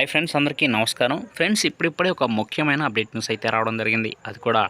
Hi friends అందరికీ నమస్కారం. Friends ఇప్పుడిప్పుడే ఒక ముఖ్యమైన అప్డేట్ న్యూస్ అయితే రావడం జరిగింది. అది కూడా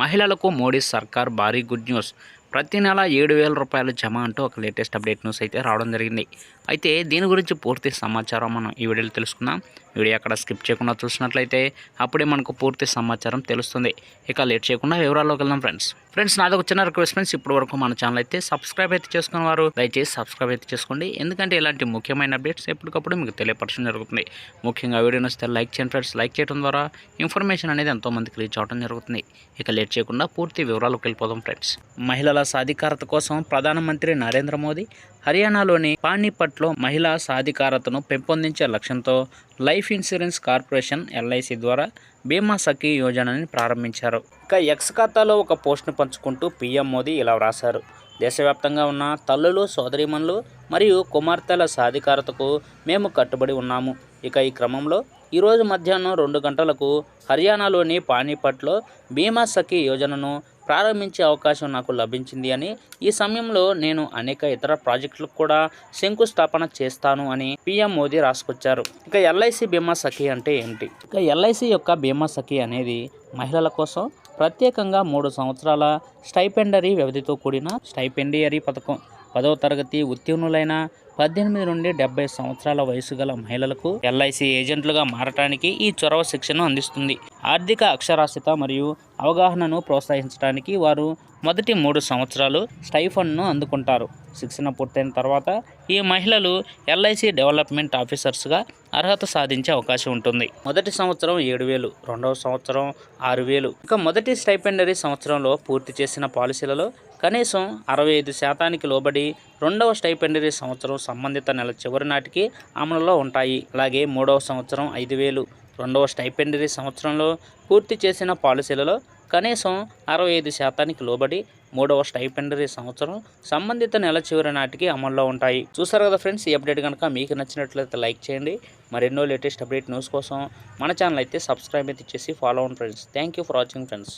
మహిళలకు మోడీ సర్కార్ భారీ గుడ్ న్యూస్. ప్రతి నెల ఏడు వేల రూపాయలు జమ అంటూ ఒక లేటెస్ట్ అప్డేట్ న్యూస్ అయితే రావడం జరిగింది. అయితే దీని గురించి పూర్తి సమాచారం మనం ఈ వీడియోలో తెలుసుకుందాం. వీడియో అక్కడ స్కిప్ చేయకుండా చూసినట్లయితే అప్పుడే మనకు పూర్తి సమాచారం తెలుస్తుంది. ఇక లేట్ చేయకుండా వివరాల్లోకి వెళ్దాం ఫ్రెండ్స్. ఫ్రెండ్స్ నాది ఒక చిన్న రిక్వెస్ట్ ఫ్రెండ్స్ ఇప్పటి వరకు మన ఛానల్ అయితే సబ్స్క్రైబ్ అయితే చేసుకున్న వారు దయచేసి సబ్స్క్రైబ్ అయితే చేసుకోండి. ఎందుకంటే ఇలాంటి ముఖ్యమైన అప్డేట్స్ ఎప్పటికప్పుడు మీకు తెలియపరచడం జరుగుతుంది. ముఖ్యంగా వీడియో నచ్చితే లైక్ చేయండి ఫ్రెండ్స్. లైక్ చేయడం ద్వారా ఇన్ఫర్మేషన్ అనేది ఎంతోమందికి రీచ్ అవడం జరుగుతుంది. ఇక లేట్ చేయకుండా పూర్తి వివరాలకు వెళ్ళిపోదాం ఫ్రెండ్స్. మహిళల సాధికారత కోసం ప్రధానమంత్రి నరేంద్ర మోదీ హర్యానాలోని పానీపట్లో మహిళా సాధికారతను పెంపొందించే లక్ష్యంతో లైఫ్ ఇన్సూరెన్స్ కార్పొరేషన్ ఎల్ఐసి ద్వారా బీమా సఖీ యోజనని ప్రారంభించారు. ఇక ఎక్స్ ఖాతాలో ఒక పోస్ట్ను పంచుకుంటూ పీఎం మోదీ ఇలా వ్రాశారు. దేశవ్యాప్తంగా ఉన్న తల్లులు సోదరిమణులు మరియు కుమార్తెల సాధికారతకు మేము కట్టుబడి ఉన్నాము. ఇక ఈ క్రమంలో ఈరోజు మధ్యాహ్నం రెండు గంటలకు హర్యానాలోని పానీపట్లో బీమా సఖీ యోజనను ప్రారంభించే అవకాశం నాకు లభించింది అని ఈ సమయంలో నేను అనేక ఇతర ప్రాజెక్టులకు కూడా శంకుస్థాపన చేస్తాను అని పిఎం మోదీ రాసుకొచ్చారు. ఇక ఎల్ఐసి బీమా సఖి అంటే ఏంటి? ఇక ఎల్ఐసి యొక్క బీమా సఖి అనేది మహిళల కోసం ప్రత్యేకంగా మూడు సంవత్సరాల స్టైపెండరీ వ్యవధితో కూడిన స్టైపెండియరీ పథకం. పదవ తరగతి ఉత్తీర్ణులైన పద్దెనిమిది నుండి డెబ్బై సంవత్సరాల వయసు గల మహిళలకు ఎల్ఐసి ఏజెంట్లుగా మారటానికి ఈ చొరవ శిక్షను అందిస్తుంది. ఆర్థిక అక్షరాస్యత మరియు అవగాహనను ప్రోత్సహించడానికి వారు మొదటి మూడు సంవత్సరాలు స్టైఫండ్ను అందుకుంటారు. శిక్షణ పూర్తయిన తర్వాత ఈ మహిళలు ఎల్ఐసి డెవలప్మెంట్ ఆఫీసర్స్గా అర్హత సాధించే అవకాశం ఉంటుంది. మొదటి సంవత్సరం ఏడు వేలు రెండవ సంవత్సరం ఆరు వేలు. ఇక మొదటి స్టైపెండరీ సంవత్సరంలో పూర్తి చేసిన పాలసీలలో కనీసం అరవై ఐదు శాతానికి లోబడి రెండవ స్టైపెండరీ సంవత్సరం సంబంధిత నెల చివరి నాటికి అమలులో ఉంటాయి. అలాగే మూడవ సంవత్సరం ఐదు వేలు రెండవ స్టైపెండరీ సంవత్సరంలో పూర్తి చేసిన పాలసీలలో కనీసం అరవై ఐదు శాతానికి లోబడి మూడవ స్టైపెండరీ సంవత్సరం సంబంధిత నెల చివరి నాటికి అమల్లో ఉంటాయి. చూసారు కదా ఫ్రెండ్స్ ఈ అప్డేట్ కనుక మీకు నచ్చినట్లయితే లైక్ చేయండి. మరెన్నో లేటెస్ట్ అప్డేట్ న్యూస్ కోసం మన ఛానల్ అయితే సబ్స్క్రైబ్ అయితే ఇచ్చేసి ఫాలో అవ్వండి friends. Thank you for watching friends